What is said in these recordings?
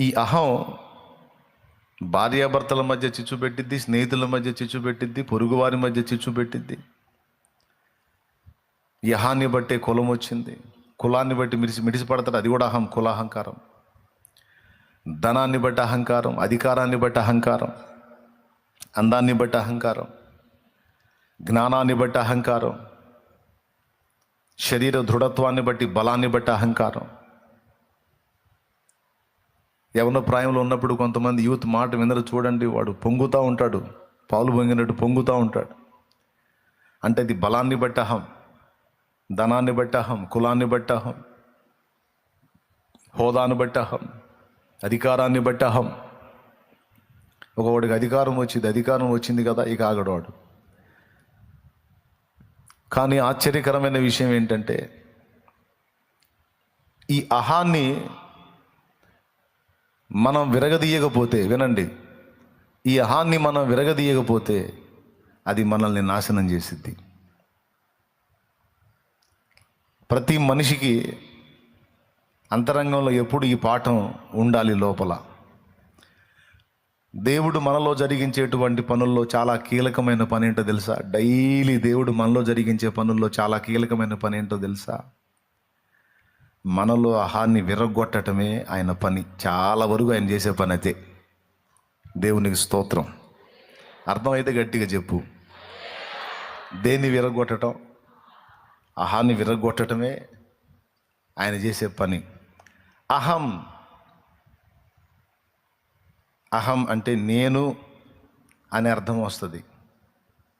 ఈ అహం భార్యాభర్తల మధ్య చిచ్చు పెట్టిద్ది స్నేహితుల మధ్య చిచ్చు పెట్టిద్ది పొరుగువారి మధ్య చిచ్చు పెట్టిద్ది. యహాన్ని బట్టే కులం వచ్చింది. కులాన్ని బట్టి మిడిసి మిడిసిపడతాడు అది కూడా అహం కులాహంకారం ధనాన్ని బట్టి అహంకారం అధికారాన్ని బట్టి అహంకారం అందాన్ని బట్టి అహంకారం జ్ఞానాన్ని బట్టి అహంకారం శరీర దృఢత్వాన్ని బట్టి బలాన్ని బట్టి అహంకారం. యవన ప్రాయంలో ఉన్నప్పుడు కొంతమంది యూత్ మాట వినరు. చూడండి వాడు పొంగుతూ ఉంటాడు. పాలు పొంగినట్టు పొంగుతూ ఉంటాడు. అంటే ఇది బలాన్ని బట్టి అహం ధనాన్ని బట్టి అహం కులాన్ని బట్టి అహం హోదాను బట్టి అహం అధికారాన్ని బట్టి అహం. ఒకవాడికి అధికారం వచ్చింది అధికారం వచ్చింది కదా ఇక ఆగడవాడు కానీ ఆశ్చర్యకరమైన విషయం ఏంటంటే ఈ అహాన్ని మనం విరగదీయకపోతే వినండి. ఈ అహాన్ని మనం విరగదీయకపోతే అది మనల్ని నాశనం చేసిద్ది. ప్రతి మనిషికి అంతరంగంలో ఎప్పుడు ఈ పాఠం ఉండాలి లోపల. దేవుడు మనలో జరిగించేటువంటి పనుల్లో చాలా కీలకమైన పని ఏంటో తెలుసా? డైలీ దేవుడు మనలో జరిగించే పనుల్లో చాలా కీలకమైన పని ఏంటో తెలుసా? మనలో అహాన్ని విరగొట్టడమే ఆయన పని. చాలా వరకు ఆయన చేసే పని అయితే దేవునికి స్తోత్రం. అర్థమైతే గట్టిగా చెప్పు. దేన్ని విరగొట్టడం అహాన్ని విరగొట్టడమే ఆయన చేసే పని. అహం. అహం అంటే నేను అనే అర్థం వస్తుంది.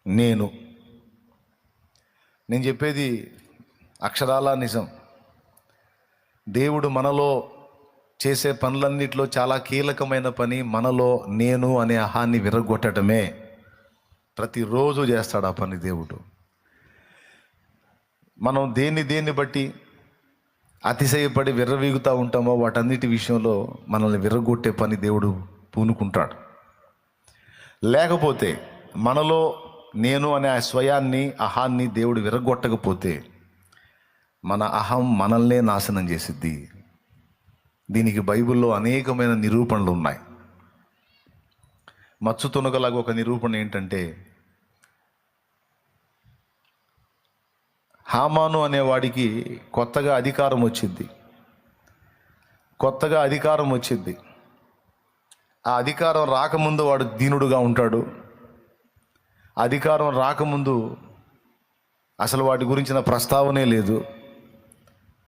నేను. నేను చెప్పేది అక్షరాల నిజం. దేవుడు మనలో చేసే పనులన్నిటిలో చాలా కీలకమైన పని మనలో నేను అనే అహాన్ని విరగొట్టడమే. ప్రతిరోజు చేస్తాడు ఆ పని దేవుడు. మనం దేన్ని దేన్ని బట్టి అతిశయపడి విర్రవీగుతూ ఉంటామో వాటన్నిటి విషయంలో మనల్ని విర్రగొట్టే పని దేవుడు పూనుకుంటాడు. లేకపోతే మనలో నేను అనే ఆ స్వయాన్ని అహాన్ని దేవుడు విరగొట్టకపోతే మన అహం మనల్నే నాశనం చేసిద్ది. దీనికి బైబిల్లో అనేకమైన నిరూపణలు ఉన్నాయి. మచ్చు తునకలాగా ఒక నిరూపణ ఏంటంటే హామాను అనేవాడికి కొత్తగా అధికారం వచ్చింది కొత్తగా అధికారం వచ్చింది ఆ అధికారం రాకముందు వాడు దీనుడుగా ఉంటాడు. అధికారం రాకముందు అసలు వాటి గురించిన ప్రస్తావనే లేదు.